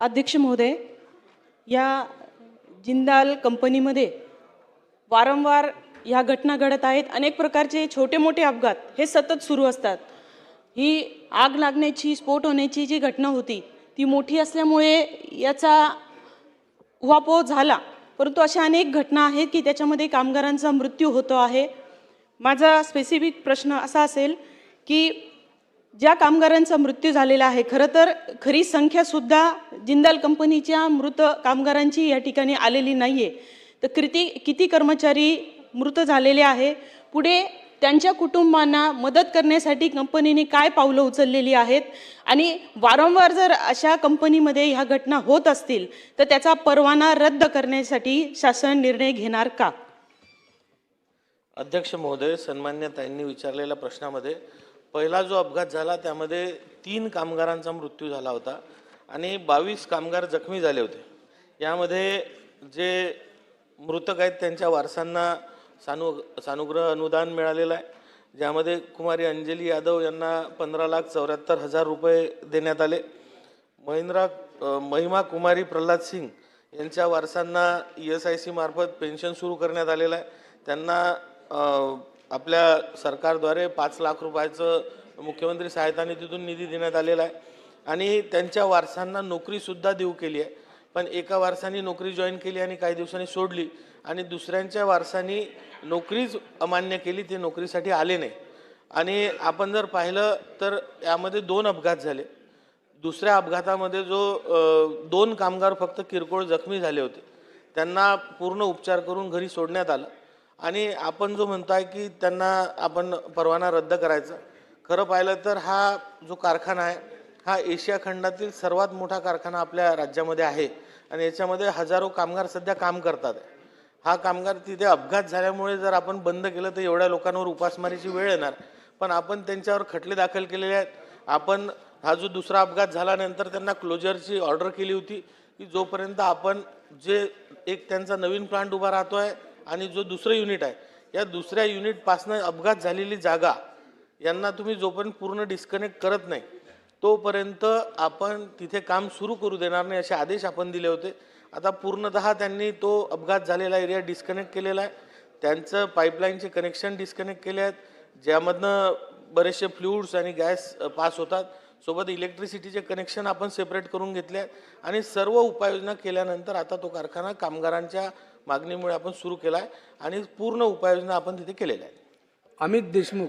अध्यक्ष महोदय या जिंदाल कंपनीमध्ये वारंवार ह्या घटना घडत आहेत. अनेक प्रकारचे छोटे मोठे अपघात हे सतत सुरू असतात. ही आग लागण्याची स्फोट होण्याची जी घटना होती ती मोठी असल्यामुळे याचा उहापोह झाला. परंतु अशा अनेक घटना आहेत की त्याच्यामध्ये कामगारांचा मृत्यू होतो आहे. माझा स्पेसिफिक प्रश्न असा असेल की ज्या कामगारांचा मृत्यू झालेला आहे खरं तर खरी संख्यासुद्धा जिंदाल कंपनीच्या मृत कामगारांची या ठिकाणी आलेली नाही आहे तर किती किती कर्मचारी मृत झालेले आहे? पुढे त्यांच्या कुटुंबांना मदत करण्यासाठी कंपनीने काय पावलं उचललेली आहेत? आणि वारंवार जर अशा कंपनीमध्ये ह्या घटना होत असतील तर त्याचा परवाना रद्द करण्यासाठी शासन निर्णय घेणार का? अध्यक्ष महोदय सन्मान्य त्यांनी विचारलेल्या प्रश्नामध्ये पहिला जो अपघात झाला त्यामध्ये तीन कामगारांचा मृत्यू झाला होता आणि बावीस कामगार जखमी झाले होते. यामध्ये जे मृतक आहेत त्यांच्या वारसांना सानु सानुग्रह अनुदान मिळालेलं आहे. ज्यामध्ये कुमारी अंजली यादव यांना पंधरा लाख चौऱ्याहत्तर हजार रुपये देण्यात आले. महिंद्रा महिमा कुमारी प्रल्हाद सिंग यांच्या वारसांना ई एस आय सी मार्फत पेन्शन सुरू करण्यात आलेलं आहे. त्यांना आपल्या सरकारद्वारे पाच लाख रुपयाचं मुख्यमंत्री सहायता निधीतून निधी देण्यात आलेला आहे. आणि त्यांच्या वारसांना नोकरीसुद्धा देऊ केली आहे. पण एका वारसाने नोकरी जॉईन केली आणि काही दिवसांनी सोडली आणि दुसऱ्यांच्या वारसांनी नोकरीच अमान्य केली ते नोकरीसाठी आले नाही. आणि आपण जर पाहिलं तर यामध्ये दोन अपघात झाले. दुसऱ्या अपघातामध्ये जो दोन कामगार फक्त किरकोळ जखमी झाले होते. त्यांना पूर्ण उपचार करून घरी सोडण्यात आलं. आणि आपण जो म्हणताय की त्यांना आपण परवाना रद्द करायचा खरं पाहिलं तर हा जो कारखाना आहे हा एशिया खंडातील सर्वात मोठा कारखाना आपल्या राज्यामध्ये आहे आणि याच्यामध्ये हजारो कामगार सध्या काम करतात. हा कामगार तिथे अपघात झाल्यामुळे जर आपण बंद केलं तर एवढ्या लोकांवर उपासमारीची वेळ येणार. पण आपण त्यांच्यावर खटले दाखल केलेले आहेत. आपण हा जो दुसरा अपघात झाल्यानंतर त्यांना क्लोजरची ऑर्डर केली होती की जोपर्यंत आपण जे एक त्यांचा नवीन प्लांट उभा राहतो आहे आणि जो दुसरं युनिट आहे या दुसऱ्या युनिटपासनं अपघात झालेली जागा यांना तुम्ही जोपर्यंत पूर्ण डिस्कनेक्ट करत नाही तोपर्यंत आपण तिथे काम सुरू करू देणार नाही असे आदेश आपण दिले होते. आता पूर्णतः त्यांनी तो अपघात झालेला एरिया डिस्कनेक्ट केलेला आहे. त्यांचं पाईपलाईनचे कनेक्शन डिस्कनेक्ट केले आहेत. ज्यामधनं बरेचसे फ्लुड्स आणि गॅस पास होतात. सोबत इलेक्ट्रिसिटीचे कनेक्शन आपण सेपरेट करून घेतले आहेत. आणि सर्व उपाययोजना केल्यानंतर आता तो कारखाना कामगारांच्या मागणीमुळे आपण सुरू केला आहे आणि पूर्ण उपाययोजना आपण तिथे केलेल्या आहेत. अमित देशमुख.